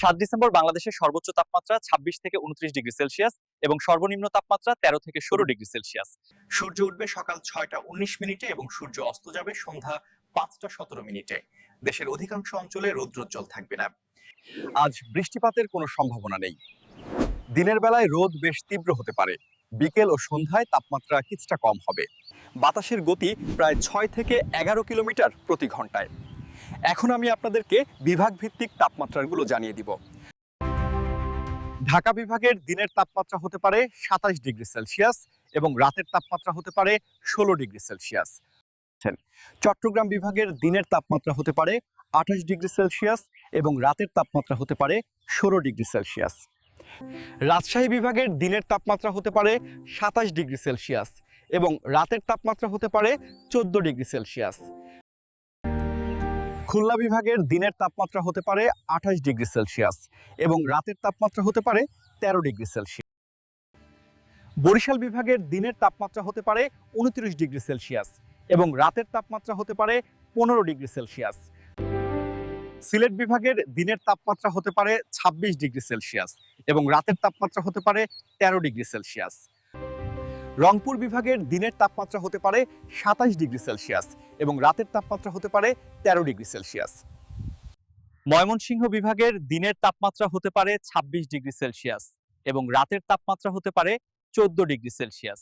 সাত ডিসেম্বর বাংলাদেশের সর্বোচ্চ তাপমাত্রা ছাব্বিশ থেকে উনত্রিশ ডিগ্রি সেলসিয়াস এবং সর্বনিম্ন তাপমাত্রা তেরো থেকে ষোলো ডিগ্রি সেলসিয়াস। সূর্য উঠবে সকাল ছয়টা উনিশ মিনিটে এবং সূর্য অস্ত যাবে সন্ধ্যা পাঁচটা সতেরো মিনিটে। দেশের অধিকাংশ অঞ্চলে রৌদ্রোজ্জ্বল থাকবে না। আজ বৃষ্টিপাতের কোনো সম্ভাবনা নেই। দিনের বেলায় রোদ বেশ তীব্র হতে পারে। বিকেল ও সন্ধ্যায় তাপমাত্রা কিছুটা কম হবে। বাতাসের গতি প্রায় ছয় থেকে এগারো কিলোমিটার প্রতি ঘন্টায়। এখন আমি আপনাদেরকে বিভাগ ভিত্তিক তাপমাত্রাগুলো জানিয়ে দিব। ঢাকা বিভাগের দিনের তাপমাত্রা হতে পারে সাতাশ ডিগ্রি সেলসিয়াস এবং রাতের তাপমাত্রা হতে পারে ষোলো ডিগ্রি সেলসিয়াস। চট্টগ্রাম বিভাগের দিনের তাপমাত্রা হতে পারে আঠাশ ডিগ্রি সেলসিয়াস এবং রাতের তাপমাত্রা হতে পারে ষোলো ডিগ্রি সেলসিয়াস। রাজশাহী বিভাগের দিনের তাপমাত্রা হতে পারে সাতাশ ডিগ্রি সেলসিয়াস এবং রাতের তাপমাত্রা হতে পারে চোদ্দ ডিগ্রি সেলসিয়াস। খুলনা বিভাগের দিনের তাপমাত্রা হতে পারে আঠাশ ডিগ্রি সেলসিয়াস এবং রাতের তাপমাত্রা হতে পারে তেরো ডিগ্রি সেলসিয়াস। বরিশাল বিভাগের দিনের তাপমাত্রা হতে পারে উনত্রিশ ডিগ্রি সেলসিয়াস এবং রাতের তাপমাত্রা হতে পারে পনেরো ডিগ্রি সেলসিয়াস। সিলেট বিভাগের দিনের তাপমাত্রা হতে পারে ছাব্বিশ ডিগ্রি সেলসিয়াস এবং রাতের তাপমাত্রা হতে পারে তেরো ডিগ্রি সেলসিয়াস। রংপুর বিভাগের দিনের তাপমাত্রা হতে পারে সাতাশ ডিগ্রি সেলসিয়াস এবং রাতের তাপমাত্রা হতে পারে তেরো ডিগ্রি সেলসিয়াস। ময়মনসিংহ বিভাগের দিনের তাপমাত্রা হতে পারে ছাব্বিশ ডিগ্রি সেলসিয়াস এবং রাতের তাপমাত্রা হতে পারে চোদ্দ ডিগ্রি সেলসিয়াস।